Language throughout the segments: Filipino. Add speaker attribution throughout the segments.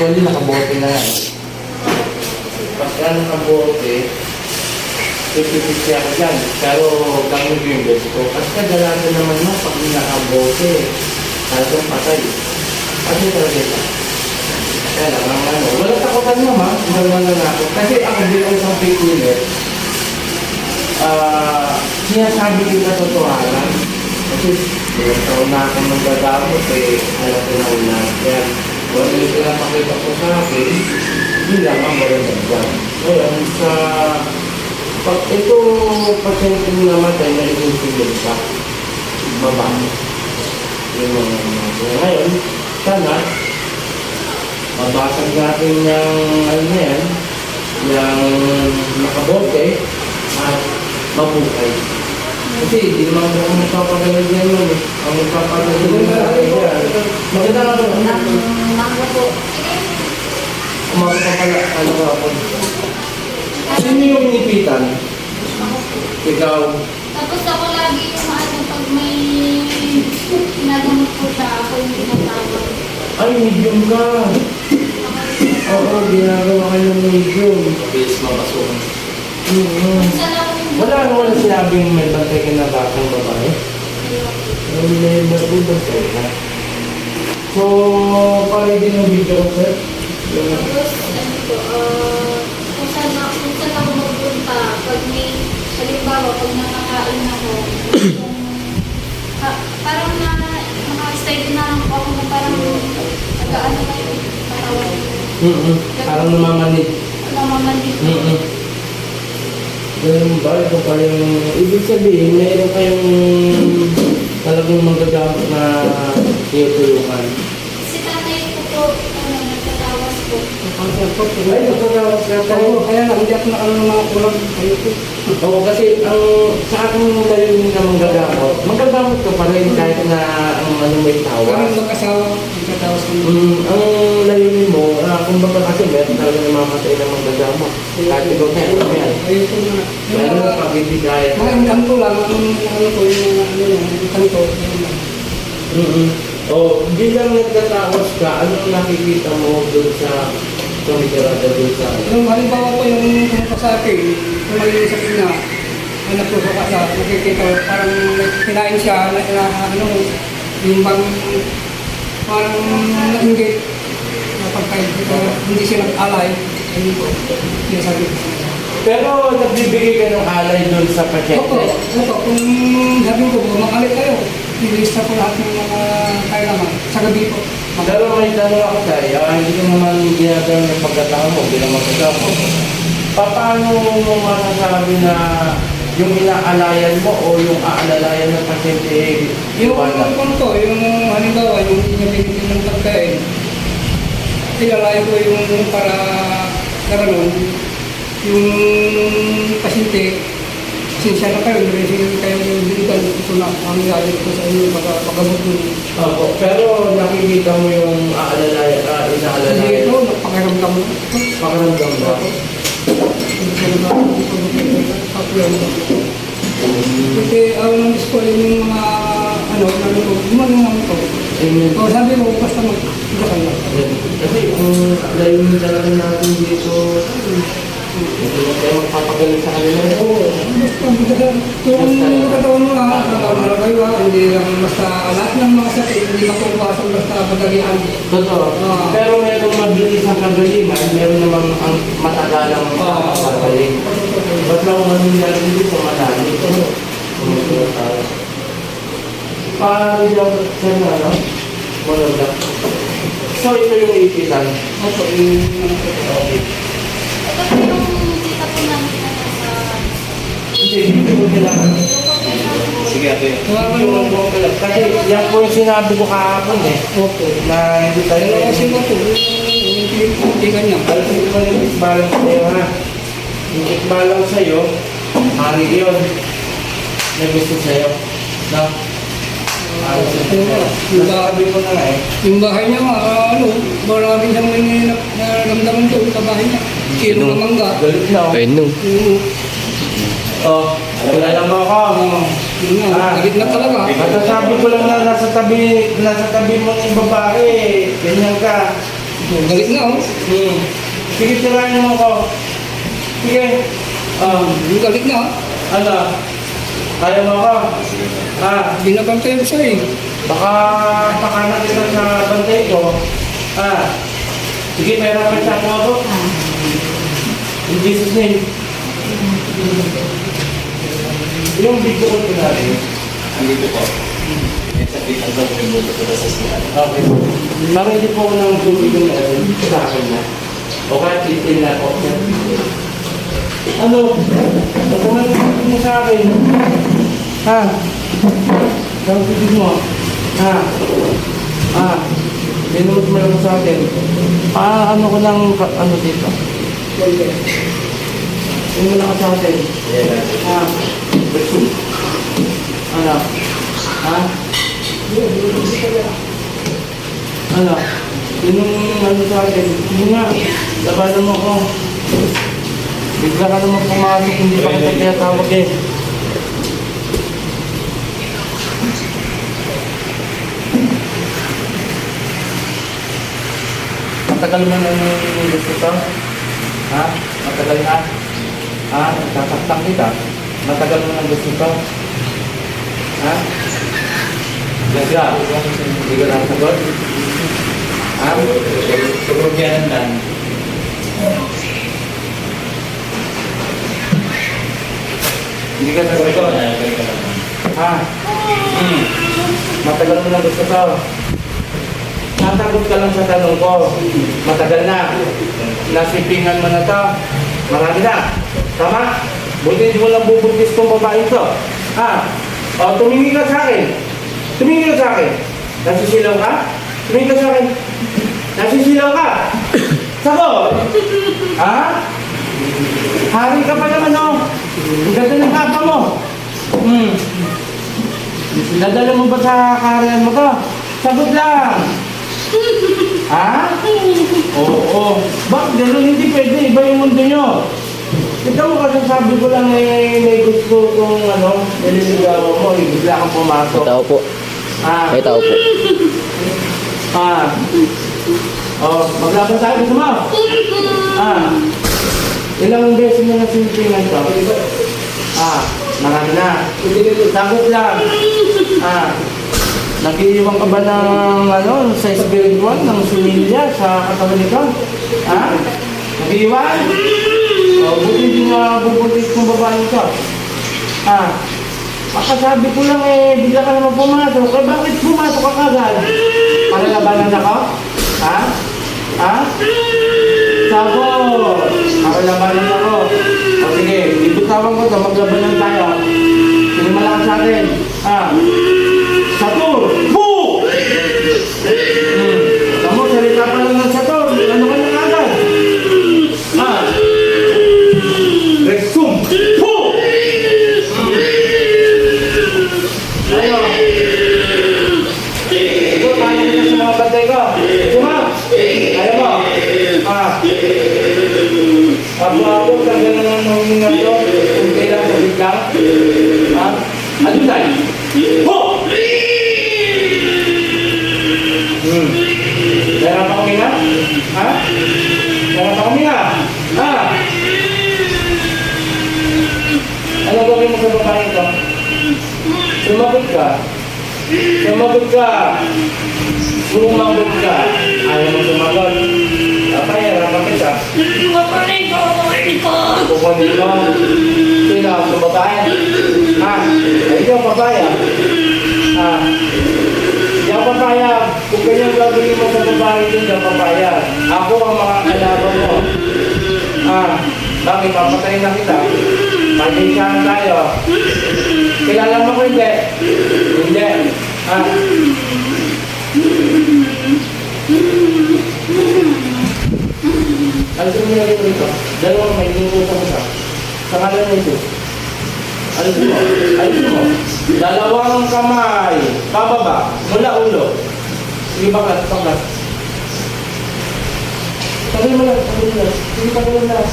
Speaker 1: Actually, nakabote na yan. Pagka nakabote, 50-50 ako dyan. Pero gamit yung invest ko. Kasi kadalasan naman mo, pag nakabote, talagang patay. Kasi talaga ito. Kaya lang, ang ano, wala takutan mo ma, dalawa lang ako. Kasi ako bilang isang fake winner, ah, sinasabi ko yung katotohanan. Kasi ilang taon na ako nagdagamot, eh, alam ko na una. Kaya, ano yung pinapakita ko sa akin, yun lang ang maganda dyan. Ngayon, sa pag ito pasyente mo namatay na isinsigil ka, baba. Yung mga mga ngayon, sana, mabasag natin yung ano na yan, yung nakabote at mabukay. Kasi hindi naman ako magpapagalag yan yun. eh. Ang magpapagalag yan sa akin yan. Maganda nga ba?
Speaker 2: Mango po.
Speaker 1: Umaga pa pala, ano ka ako. Sino yung
Speaker 2: po.
Speaker 1: Ikaw,
Speaker 2: Tapos ako lagi yung ano, pag may ginagamot po siya, ako yung tinatawag.
Speaker 1: ay medium ka. Oo, ginagawa ka ng medium.
Speaker 3: Mabilis mapasukan.
Speaker 1: Mm-hmm.
Speaker 2: Minsan ako.
Speaker 1: Wala naman sinabing may bantay ka na batang babae. Ay, may may bantay ka. So, pare din ang video ko, sir.
Speaker 2: Tapos, ano po, ah, kung saan, ako- kung saan ako magpunta, pag may, halimbawa, pag nakakain ako, kung, ha, parang na, naka-stay na lang po ako na parang, nag-ano na yung katawan.
Speaker 1: Mm-mm. Parang namamanid.
Speaker 2: Namamanid.
Speaker 1: Mm-mm. Ganun ba? Ito kayong... Ibig sabihin, mayroon kayong talagang magagamit na tiyutulungan.
Speaker 2: Si tatay ko po, ano, nagtatawas po.
Speaker 1: Ay, nagtatawas ka po.
Speaker 4: Oo, kaya lang, hindi ako nakalang mga kulang. Kayo po.
Speaker 1: Oo, kasi ang sa akin mo tayo yung na magagamot. Magagamot ka pa rin kahit na ang ano may tawa.
Speaker 4: Kami magkasawa. 1,000.
Speaker 1: Mm, ang layunin mo, ah, uh, kung baka kasi meron talaga ng mga katay na manggagamot. Kahit ikaw na yan, ano yan.
Speaker 4: Ayun na.
Speaker 1: Meron na.
Speaker 4: Mga income ko lang, ang ano ko, yung ano yan, income ko.
Speaker 1: Mm-hmm. Oh, bilang nagkataos ka, anong nakikita mo doon sa kumitirada doon sa...
Speaker 4: Yung halimbawa ko yung kumupa sa akin, kung may sa kanya, ang nagtuso ka sa nakikita, parang kinain siya, na, ano, yung bang parang nainggit, na pagkain, uh, hindi siya nag-alay, ayun po, sinasabi ko.
Speaker 1: Pero nagbibigay ka ng alay doon sa pasyente.
Speaker 4: Opo, opo, kung sabi ko po, makalit kayo, ilista ko lahat ng mga kailangan, sa gabi po.
Speaker 1: Pero may tanong ako tayo, ah, hindi ko naman ginagawa ng pagkatao mo bilang magkatao. Paano mo masasabi na yung inaalayan mo o yung aalalayan ng pasyente eh,
Speaker 4: Yung
Speaker 1: iwanan?
Speaker 4: kung to, yung halimbawa, yung hindi niya binigyan ng pagkain, ilalayo ko yung para gano'n, yung pasyente, sinsya na kayo, hindi rin kayo yung binigyan, ito na ang galing ko sa inyo, pagabot mo.
Speaker 1: Opo, pero nakikita mo yung aalalayan,
Speaker 4: Hindi
Speaker 1: inaalalayan.
Speaker 4: ito, napakiramdam mo.
Speaker 1: Pakiramdam ba?
Speaker 4: Kasi ang ng school yung mga ano, gumaling naman ko.
Speaker 1: Amen.
Speaker 4: O sabi ko, basta mag-iyakan lang.
Speaker 1: Kasi kung layunin talaga natin dito, hindi na tayo magpapagaling sa kanila.
Speaker 4: Kung katawan mo katawan mo lang kayo, ah, hindi lang basta lahat ng mga sakit, hindi makukuhasan basta madalian.
Speaker 1: Totoo. Pero merong mabilis ang kagalingan, meron namang ang matagalang
Speaker 4: Ah.
Speaker 1: kagaling. Ba't lang ang nangyari dito yung sa ano? Maganda. So, ito yung ipitan.
Speaker 2: Ito yung
Speaker 3: Sige ate.
Speaker 1: Yung. Kasi yan po yung sinabi ko kahapon eh.
Speaker 4: Opo.
Speaker 1: Na hindi tayo
Speaker 4: Kaya kasi mo po, yung hindi ganyan.
Speaker 1: Alam mo naman yung ikbalang sa'yo ha. Yung ikbalang sa'yo, hari yun. Na gusto sa'yo. Hari sa'yo. Nasabi ko na eh.
Speaker 4: Yung bahay niya, ano, marami siyang may nararamdaman doon sa bahay niya. Kilo na mangga.
Speaker 1: Galit na oh.
Speaker 3: Ayun no.
Speaker 1: Oh, kilala mo ako.
Speaker 4: ah, yun
Speaker 1: Ah.
Speaker 4: nga, higit na talaga.
Speaker 1: Masasabi ko lang na nasa tabi, nasa tabi mo ng babae, ganyan ka.
Speaker 4: Oh, galit nga oh.
Speaker 1: Hmm. Sige, tirahin mo ako. Sige. Um,
Speaker 4: Yung galit na oh.
Speaker 1: ano? Kaya mo ako? Ah,
Speaker 4: Binabantayan siya eh.
Speaker 1: baka pakanan kita sa bantay ko. Ah, sige, meron ka sa ako. In Jesus' name. Yung video ko natin.
Speaker 3: Andito po. Sa pitang sa minuto ko sa siyan.
Speaker 1: Okay. Marami po ako ng tubig ng meron sa akin na. O kaya titil na ako. Ano? Naman mo sa akin? Ha? Ang tubig mo? Ha? Ha? Binunod mo lang sa akin. Ah, ano ko lang, ano dito? Ano mo lang sa akin?
Speaker 3: Yan.
Speaker 1: Ha? Ano? Ha? Ano? Yun yung ano sa akin. Hindi nga. Labanan mo ko. Bigla ka naman pumasok. Hindi pa kita kaya tawag eh. Matagal mo na yung gusto to? Ha? Matagal na? Ha? Tataktak kita? Matagal mo na gusto to? Ha? Gagla? Hindi ka nasagot? Ha?
Speaker 3: Siguro yan lang.
Speaker 1: Hindi ka
Speaker 3: Ito
Speaker 1: nasagot?
Speaker 3: ito.
Speaker 1: Ha? Hmm. Matagal mo na gusto to? Nasagot ka lang sa tanong ko. Matagal na. Nasipingan mo na to. Marami na. Tama? Buti hindi mo lang bubuntis tong babae to. Ha? O, tumingin ka sa akin. Tumingin ka sa akin. Nasisilaw ka? Tumingin ka sa akin. Nasisilaw ka? Sagot! Ha? Hari ka pa naman, oh. Ang ganda ng kapa mo. Hmm. Nadala mo ba sa kariyan mo to? Sagot lang. ha? Oo, oo. Bakit gano'n hindi pwede? Iba yung mundo nyo. Ito mo kasi sabi ko lang eh, may gusto kong ano, nililigawan mo, eh, bigla kang pumasok.
Speaker 5: Tao po.
Speaker 1: Ah,
Speaker 5: tao po.
Speaker 1: ah. Oh, maglaban tayo gusto mo? Ah. Ilang beses mo na sinipingan to? Ah, marami na. Sagot lang. Ah, Nag-iiwan ka ba ng ano, sa 1 ng similya sa katawan nito? Ha? Nag-iiwan? O, buti hindi na bubutis ng babae ito. Ha? Makasabi ko lang eh, bigla ka naman pumasok. Eh, bakit pumasok ka kagad? Para labanan ako? Ha? Ha? Sagot! Para labanan ako. O sige, ibitawan ko ito, maglabanan tayo. Sige malakas sa atin. Ha? Satur! Bu! Hmm. Kamu, salita pa lang ng. Mo? Ha? Ako-ako, kang ganun ang mahingat ko. Kung kailan sa biglang. Ha? Ano tayo? Ho! Hmm. Meron pa kami nga? Ha? Meron pa kami nga? Ha? Ano gawin mo sa babae ito? Sumagot ka. Sumagot ka. Sumagot ka. Ayaw mo sumagot. Papaya, rama kita. Kukunin mo. Sino ang babae? Ha? Ikaw papaya. Ha? Ako papaya. Kung kanyang gagawin mo sa babae din, hindi ako ang mga kalaban mo. Ha? Bakit papatayin na kita? Pagkikahan tayo. Kilala mo ko hindi? Hindi. Ha? Sa mga rito? Dalawang may inuusan mo sa. Sa kanan mo. Alis mo. Dalawang kamay. Pababa. Mula ulo. Sige baklas. Baklas. Tagal mo lang. Tagal mo lang. Sige tagal mo lang.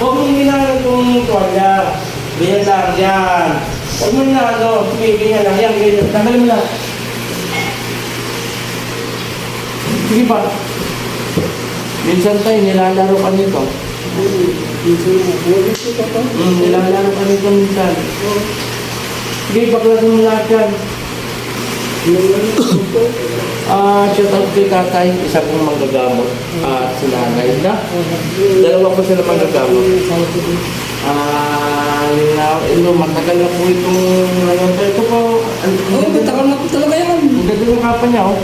Speaker 1: Huwag mong ginagawa itong tuwalya. Ganyan lang. Yan. Huwag mo na ano. Sige, ganyan lang. Yan, ganyan. Tagal mo lang. Sige pa. Minsan tayo, nilalaro ka nito.
Speaker 4: Minsan na, ulit ko pa pa.
Speaker 1: Mm, nilalaro ka nito minsan. Sige, baklasin mo lahat yan. Ah, shout out kay tatay, isa pong manggagamot. Ah, si nanay na. Dalawa po sila manggagamot. Ah, na, ito, matagal na po itong, ano, ito po, ang
Speaker 4: Oo, matagal na po talaga yan.
Speaker 1: ang ganda ng kapa niya, oh.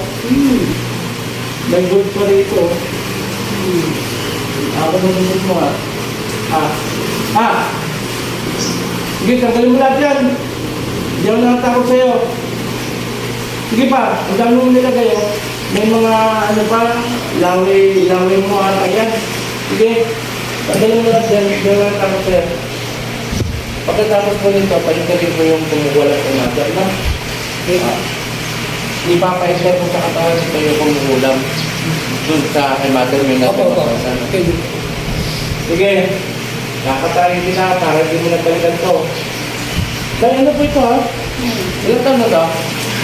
Speaker 1: May gold pa rito. Hmm. Ako na gusto mo, ah. Ah. Ah! Sige, tanggalin mo lahat yan. Hindi ako nakatakot sa'yo. Sige pa, ang dami mo nilagay, oh. May mga, ano pa, laway, laway mo, ano, yan. Sige, tanggalin mo lahat yan. Hindi ako nakatakot sa'yo. Pagkatapos po nito, pahintarin ko yung kumukulat ko natin, no? Ah. Ipapaisip ko sa katawan si kayo kung ulam. Doon sa kay mother may
Speaker 4: Opo,
Speaker 1: natin
Speaker 4: opo.
Speaker 1: mapasan.
Speaker 4: Pwede.
Speaker 1: Sige, nakatayin din na para hindi mo nabalikan to. Dahil ano po ito ha? Ilan taon na to?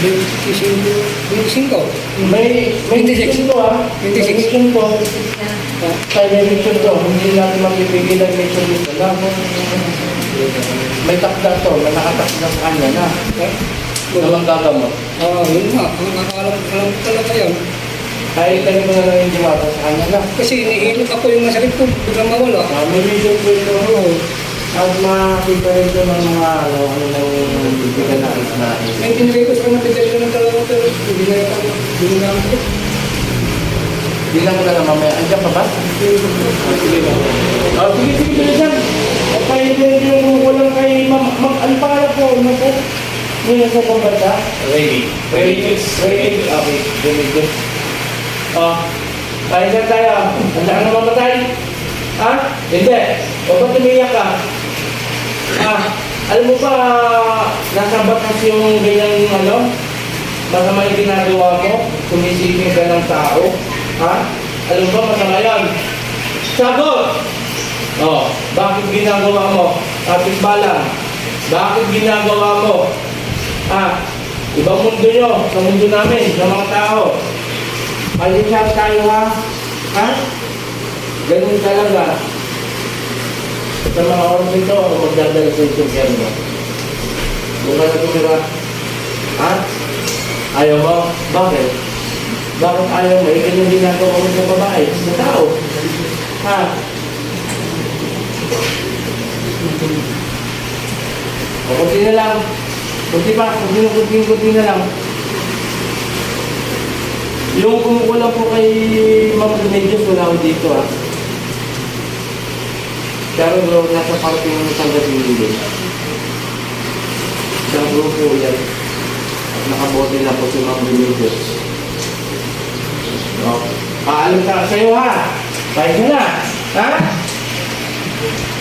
Speaker 4: 25. 25.
Speaker 1: May, may
Speaker 4: 26.
Speaker 1: mission to ha?
Speaker 4: 26.
Speaker 1: May mission to. Kaya may mission to. Hindi natin magpipigil ang mission dito na. May takda to. May nakatakda sa kanya na. Nalang gagamot.
Speaker 4: Ah, yun nga. Ang nakakalam alam ko talaga yan.
Speaker 1: Kahit tayo mo na lang yung diwata sa kanya na.
Speaker 4: Kasi inihilot ako yung masakit ko, biglang mawala.
Speaker 1: Ah, may mission po ito. At makakita rin ito ng mga ano, ano nang bibigyan na isnain.
Speaker 4: Ay, tinigay ko sa mga ko ng talaga pero hindi na yan. Hindi na ako.
Speaker 1: Bilang ko na lang mamaya. Andiyan pa ba? Ah, sige ba? Ah, sige, sige, bilisan. At kayo din yung walang kay Ma'am, Ma'am, ano pangalan po? Ano po? May nasa pambata?
Speaker 3: Ready.
Speaker 1: Ready, ready. Okay, very good. Ah, tayo na tayo. Handa ka na mamatay? Ha? Hindi. O ba't umiyak ka? Ah, alam mo ba, nasa batas yung ganyang ano? Masama yung ginagawa mo? Sumisipin ka ng tao? Ha? Alam mo ba, masama yan? Sagot! Oh, bakit ginagawa mo? Kapit balang. Bakit ginagawa mo? Ah, ibang mundo nyo, sa mundo namin, sa mga tao. Palisan tayo ha? Ha? Ganun talaga. Sa mga oras ito, ako magdadala sa isang mo. Kung ka natutira, ha? Ayaw mo? Bakit? Bakit ayaw mo? Ikan yung ginagawa mo sa babae, sa tao. Ha? O, kunti na lang. Kunti pa, kunti na, lang. Yung kumukulang po kay Ma'am Remedios, wala ko dito ah. Pero bro, nasa parting ng isang gabi din. Isang grupo yan. At nakabote na po si Ma'am Remedios. No? Paalam ka sa'yo ha! Tayo ka na! Ha?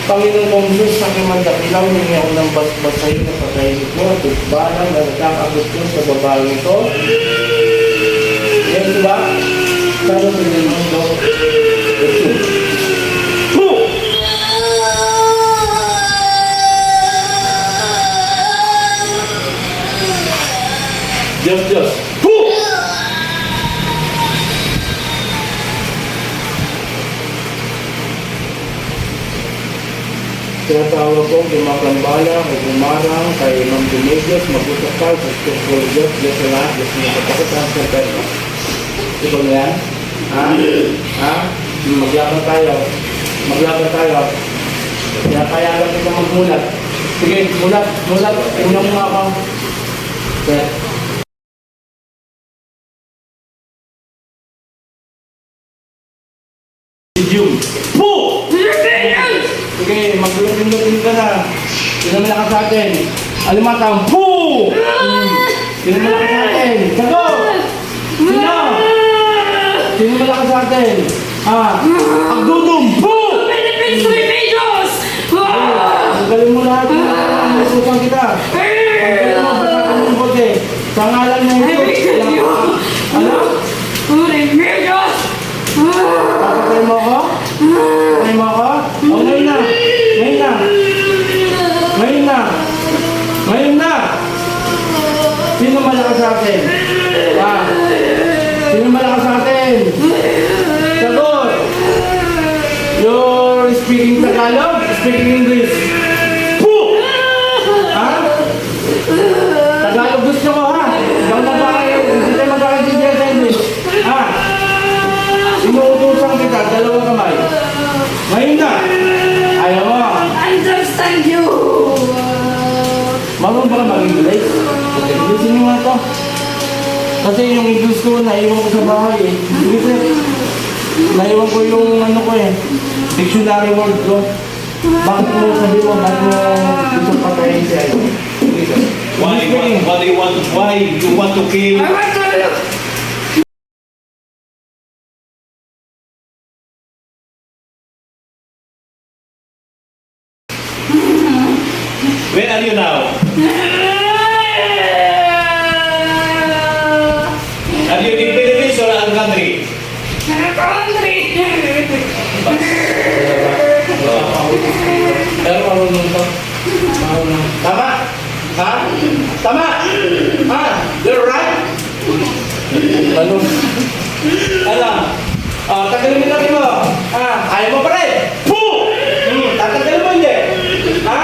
Speaker 1: Panginoon kong Diyos sa kimandakilaw, hindi ako ng basbas sa'yo na patayin mo at balang na nagkakabot ko sa babaeng ito. Yan diba? Mo ito. Kay mga kambala, kay Gumarang, kay Ma'am Dumedios, magbutakal, sa Scripture Diyos, Diyos sa lahat, Diyos na katakot sa pera. Ito na yan? Ha? Ha? Maglaban tayo. Maglaban tayo. Kaya payagan kita magmulat. Sige, mulat, mulat. Tingnan mo ako. Kaya, Medium. Po! Sige, maglulong-lulong ka na. Sino malakas sa atin? Alimatang. Po! Sino malakas sa atin? Sagot! Sino? Sino malakas sa atin? Ah, Agdudum! Po! Ang galing mo lahat. Nasusan kita. Ang galing mo sa kakang bote. Sa ngalan ng ito. Ano? Papatay mo ako? Papatay mo ako? O, ngayon na. Ngayon na. Ngayon na. Ngayon na. Sino malakas sa atin? Ah. Sino malakas sa atin? Sagot. You're speaking Tagalog? Speaking English? To. Kasi yung English ko, naiwan ko sa bahay eh. English eh. Naiwan ko yung ano ko eh. Dictionary word ko. Bakit mo sabi mo, bakit mo gusto patayin siya?
Speaker 3: Why, why, why want, why you want to kill?
Speaker 4: I want to
Speaker 1: Pero marunong to. Marunong. Tama? Ha? Tama? Ha? You're right? Ano? Ano? Oh, tagalin mo natin mo. Ha? Ayaw mo pa rin? Puh! Hmm, tatagalin mo hindi. Ha?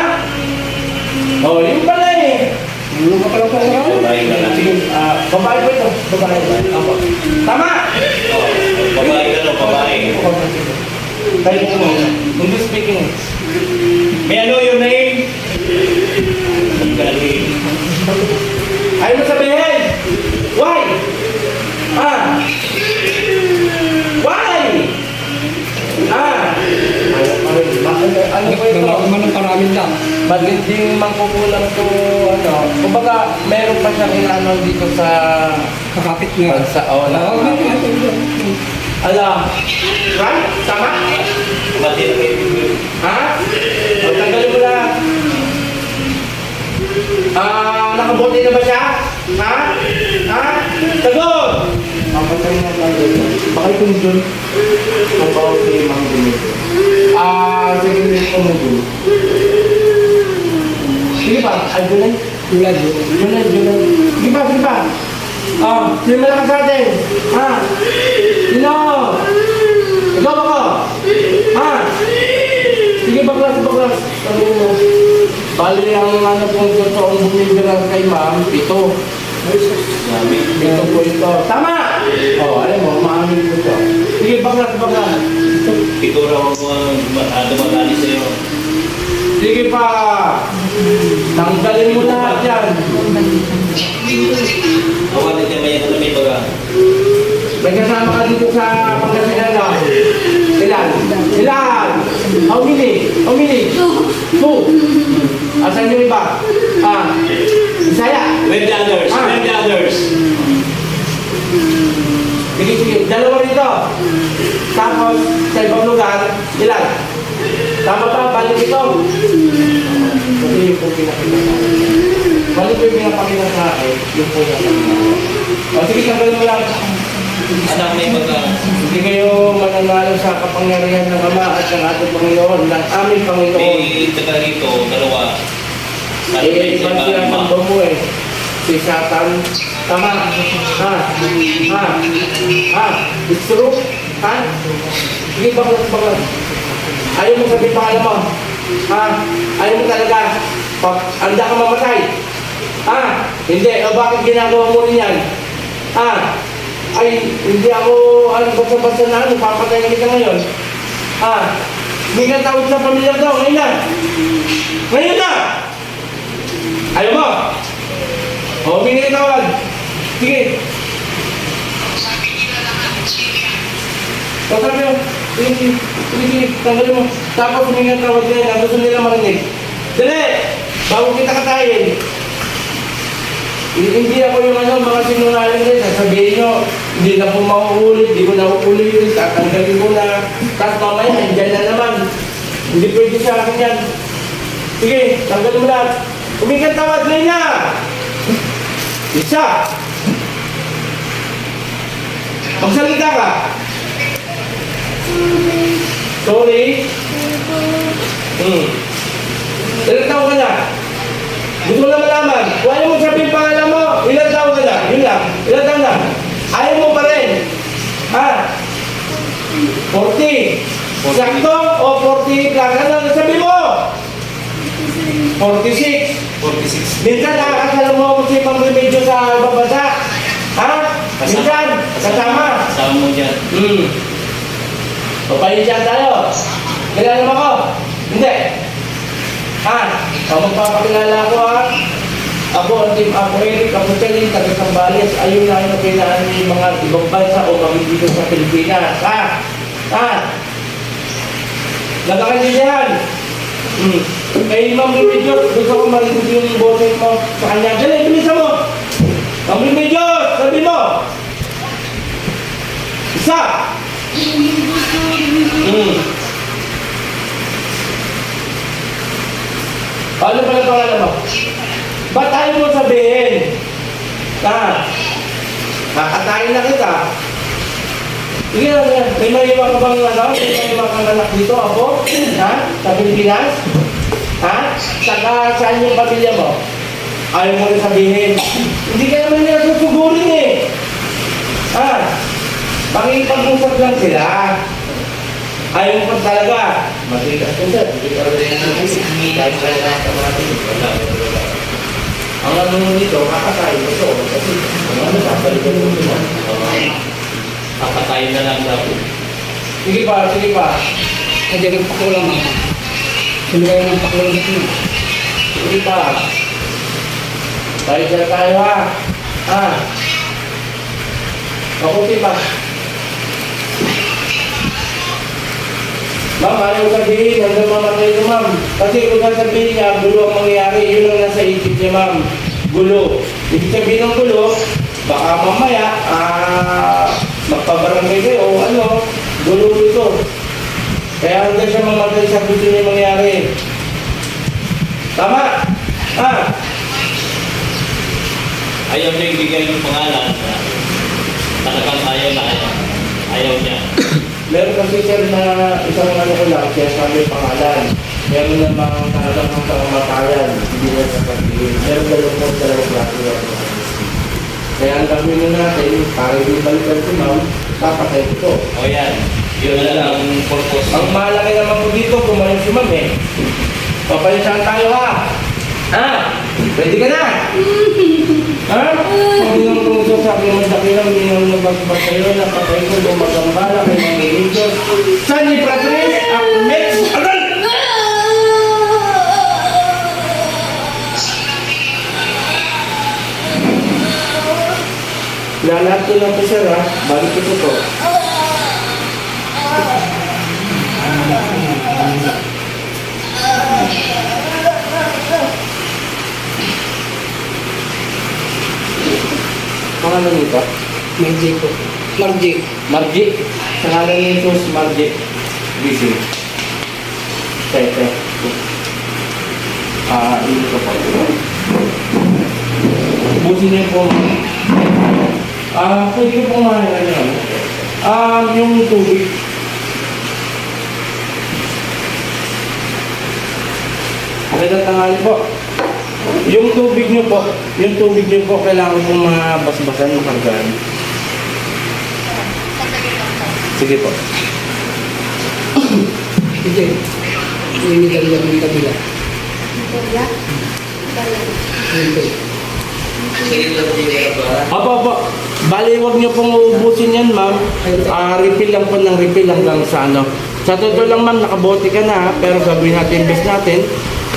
Speaker 1: Oh, yun pala eh.
Speaker 4: Ano ka pala sa
Speaker 3: Babae ka lang.
Speaker 1: Sige, ah, babae ko ito. Babae. Apo. Tama!
Speaker 3: Oh, babae ka no, babae.
Speaker 1: Tayo mo. English speaking.
Speaker 3: May I know your name? Galing.
Speaker 1: Ayaw mo sabihin! Why? Ah! Why? Ah! Ano, ano po ito?
Speaker 4: Gagawa man ng paramin lang.
Speaker 1: Magandang mangkukulang to, ano, kumbaga, meron pa siyang inaano dito sa
Speaker 4: Kakapit nga.
Speaker 1: bansa, o, na,
Speaker 4: nga.
Speaker 1: Ala, right? Tama?
Speaker 3: Na.
Speaker 1: Ha? O, tanggalin mo lang. Ah, nakabuti na ba siya? Ha? Ha? Sagot! Papatay na tayo. Bakit kung dun? Mabaw kay Mang Dumito. Ah, sige rin ko mo dun. Sige pa, ay Junay.
Speaker 4: Tulad yun.
Speaker 1: Junay, Junay. Sige pa. Ah, sino malakas sa atin? Ha? Sino? Ikaw ba ko? Ha? Sige, baklas, baklas. Sabi mo. Bali ang ano pong totoong bumibira kay ma'am, pito.
Speaker 3: Sabi.
Speaker 1: Pito po ito. Tama! Oh, alam mo, maamin ko ito. Sige, baklas, baklas.
Speaker 3: Ito raw ang mga dumadali sa'yo.
Speaker 1: Sige pa! Tanggalin mo lahat yan.
Speaker 3: Awan na tayo may ano may baga.
Speaker 1: May kasama ka dito sa Pangasinan na. Ilan? Ilan? How many? How many? Two. Asan yung iba? Ah, Isaya.
Speaker 3: Where the others?
Speaker 1: Ah.
Speaker 3: Where the others?
Speaker 1: Sige, sige. Dalawa rito. Tapos, sa ibang lugar, ilan? Tama ba? Balik ito. Kasi yung po pinakita sa akin. Balik ko yung pinapakita sa akin, yung po pinapakita. O sige, tanggalin mo lang.
Speaker 3: Anak may baga.
Speaker 1: Hindi kayo mananalo sa kapangyarihan ng Ama at ng ating Panginoon, ng aming Panginoon.
Speaker 3: May taga rito, dalawa.
Speaker 1: Eh, ibang sila ng mo eh. Si Satan. Tama. Ha? Ha? Ha? It's true? Ha? Sige, baklas, baklas. Ayaw mo sabihin pangalan mo. Ha? Ayaw mo talaga. Pag anda ka mamatay. Ha? Hindi. O bakit ginagawa mo rin yan? Ha? Ay, hindi ako, ano, basta-basta na ano, papatayin kita ngayon. Ha? Hindi ka tawag sa pamilya daw, ngayon na. Ngayon na! Ayaw mo? O, ng tawad. Sige. Sabi mo. Sige, sige. Sige, sige. Tanggalin mo. Tapos humingi ng tawad nila. Gusto nila marinig. Dali! Bago kita katayin. Hindi ako yung ano, mga sinungaling rin. Sabihin nyo, hindi na po mauulit, hindi ko na uulitin, tatanggalin ko na. Tapos mamaya, andyan na naman. Hindi pwede sa akin yan. Sige, tanggalin mo lahat. Humingi ng tawad na niya! Isa! Magsalita ka! Sorry? Hmm. Ilang taon ka na? Gusto ko na malaman. Kung ayaw mo sabihin pangalan mo, ilang taon ka na? Yun lang. Ilang taon na? Ayaw mo pa rin. Ha? Sakto o 48 lang? Ano sabi mo? 46.
Speaker 3: 46.
Speaker 1: Minsan nakakasala mo ako si Mang Remedyo sa babasa. Ha? Minsan, kasama.
Speaker 3: Kasama mo dyan.
Speaker 1: Hmm. Papayensya tayo. Kilala mo ako? Hindi. Ha? O magpapakilala ako ha? Ako ang team ako Eric Kaputelin, taga Sambales. Ayun na yung pinaan ng mga ibang bansa o magiging sa Pilipinas. Ha? Ha? Nagkakandidahan. Hmm. Kay Ma'am Remedios, gusto ko marinig yung boses mo sa kanya. Dali, bilisan mo! Ma'am Remedios, sabi mo! Isa! Hmm. Ano pala pangalan mo? Ba't ayaw mo sabihin? Ha? Kakatayin na kita. Sige na, sige. May maiwan ka bang ano? May maiwan kang anak dito, ako? Ha? Sa Pilipinas? Ha? Saka saan yung pamilya mo? Ayaw mo rin sabihin. Hindi ka naman nila susugurin eh. Ha? Pakipag-usap lang sila. Ayaw mo talaga. Matigas ko sir. Hindi ka rin. Kahit sa lahat ng mga tingin. Ang ano mo dito, kakatayin mo ito. Kasi, ang ano, kapalitan mo ito.
Speaker 3: Papatayin na lang daw.
Speaker 1: Sige pa, sige pa.
Speaker 4: Kaya ng pakulang mga. Sumigay ng pakulang ito.
Speaker 1: Sige pa. Tayo siya tayo ha. Ha? Makuti pa. Ma'am, ayaw sabihin, hanggang mamatay ko, ma'am. Kasi kung sasabihin niya, gulo ang mangyayari, yun ang nasa isip niya, ma'am. Gulo. Ibig sabihin ng gulo, baka mamaya, ah, magpabarangay kayo, o ano, gulo ito. Kaya hanggang siya mamatay sa gusto niya mangyari. Tama? Ha?
Speaker 3: Ayaw niya ibigay yung pangalan talagang ayaw na ayaw. Ayaw niya.
Speaker 1: Meron kasi sir na isang ano ko lang, kaya sabi pangalan. Meron namang talagang ang kamatayan, hindi na sa pagpili. Meron dalawang po dalawang klase lang. Kaya ang gagawin na natin, para hindi balikan si ma'am, papatay ko.
Speaker 3: O yan. Yun na lang ang purpose.
Speaker 1: Ang malaki naman ko dito, kumain si ma'am eh. Papalitan tayo ha! Ha? Pwede ka na? ha? Sabi naman kung ito sa akin, masakit lang, hindi naman nagbagabag kayo, napatay ko, lumagambala, kay mga religious. Sunny Patrice, Ahmed, Agal! Lahat ko lang po sir ha, balik ko po to. Pangalan nito?
Speaker 4: May J ko. Marji.
Speaker 1: Marji. Sa ngalan ni Jesus, Marji. Busy. Tete. Ah, ini ko po. Buti niyo po. Ah, pwede ko pong mahal niyo. Ah, yung tubig. Magandang tanghali po. Yung tubig niyo po, yung tubig niyo po, kailangan pong mabasbasan, makargaan. Sige po.
Speaker 4: Ito. Yung medalya ng kabila.
Speaker 2: Wala. Wala.
Speaker 4: Ito.
Speaker 1: Apo, apo. Bali, huwag niyo pong uubusin yan, ma'am. Ah, refill lang po ng refill hanggang sa ano. Sa totoo lang, ma'am, nakabote ka na, pero gagawin natin best natin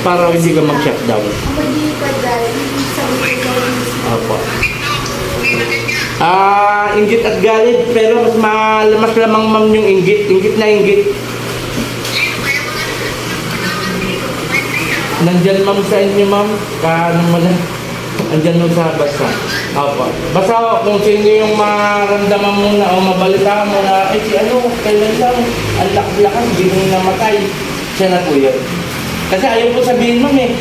Speaker 1: para hindi ka mag-shutdown.
Speaker 2: Ako di pa dahil sa
Speaker 1: Apo. Ah, inggit at galit, pero mas ma mas lamang ma'am yung inggit. Inggit na inggit. Nandyan ma'am sa inyo ma'am, kaano mo lang. Andyan mo sa basa. Opo. Basta kung sino yung maramdaman mo na o mabalita mo na, eh si ano, kailan lang, ang lakas-lakas, di mo namatay. Siya na po yun. Kasi ayaw po sabihin ma'am eh.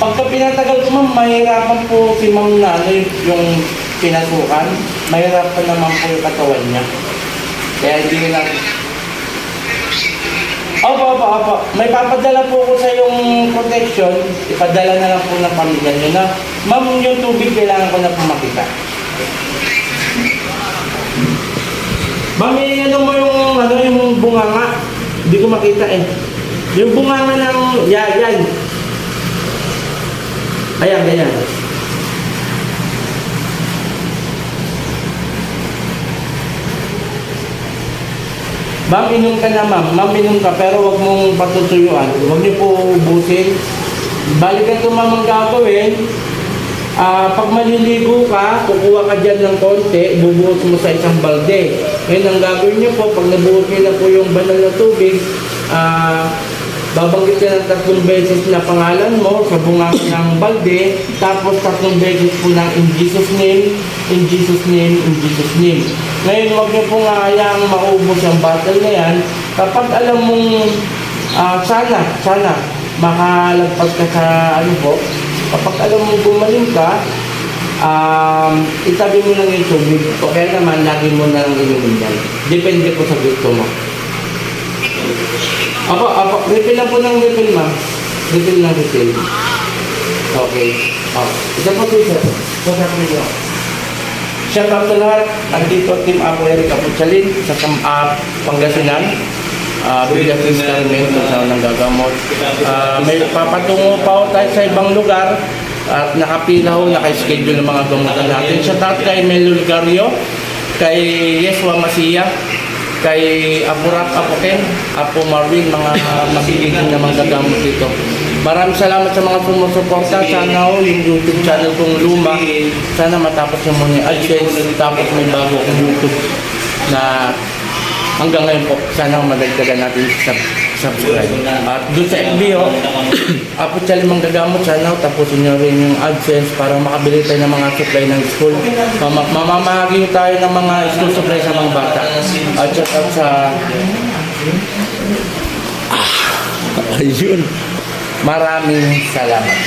Speaker 1: Pagka pinatagal ko ma'am, mahirapan po si ma'am na ano yung pinasukan. Mahirapan naman po yung katawan niya. Kaya hindi na Opo, opo, opo. May papadala po ko sa yung protection. Ipadala na lang po ng pamilya niyo na, ma'am, yung tubig kailangan ko na po makita. Eh, ano mo yung, ano, yung bunganga. Di Hindi ko makita eh. Yung bunganga ng yan. Ayan, ganyan. Ma'am, inom ka na ma'am. Ma'am, inom ka pero wag mong patutuyuan. Huwag niyo po ubusin. Balikan ko ma'am ang gagawin. Ah, pag maliligo ka, kukuha ka dyan ng konti, bubuhos mo sa isang balde. Ngayon ang gagawin niyo po, pag nabuhos niyo na po yung banal na tubig, ah, babanggit ka ng tatlong beses na pangalan mo sa bunga ng balde, tapos tatlong beses po ng in Jesus name, in Jesus name, in Jesus name. Ngayon, huwag niyo pong hayaang maubos ang battle na yan. Kapag alam mong ah, sana, sana, makalagpas ka sa ano po, kapag alam mong gumaling ka, um, itabi mo lang yung tubig. O naman, lagi mo na lang inumin yan. Depende po sa gusto mo. Apo, apo, refill lang po ng refill, ma'am. Refill ng refill. Okay. Oh. Isa po, sir. Sa sa Shout out sa lahat. Andito Team Apo Eric Aputsalin sa uh, Pangasinan. Uh, Bigyan Fiscalment kung saan nang gagamot. Ah, may papatungo pa tayo sa ibang lugar at nakapila ho, naka-schedule ng mga gamutan natin. Shout out kay Melo Ligario, kay Yeswa Masiya, kay Apo Rap Apoken, Apo Marvin, mga magiging na mga gagamot dito. Maraming salamat sa mga sumusuporta. Sana ho, yung YouTube channel kong luma, sana matapos yung muna yung AdSense, tapos may bago kong YouTube na hanggang ngayon po, sana madagdagan natin sa subscribe. At doon sa FB ho, Apo Chali Manggagamot, sana ho, tapusin nyo rin yung AdSense para makabili tayo ng mga supply ng school. Mama, mamamahagi tayo ng mga school supply sa mga bata. At shout out sa... Ah, ayun. Maraming salamat.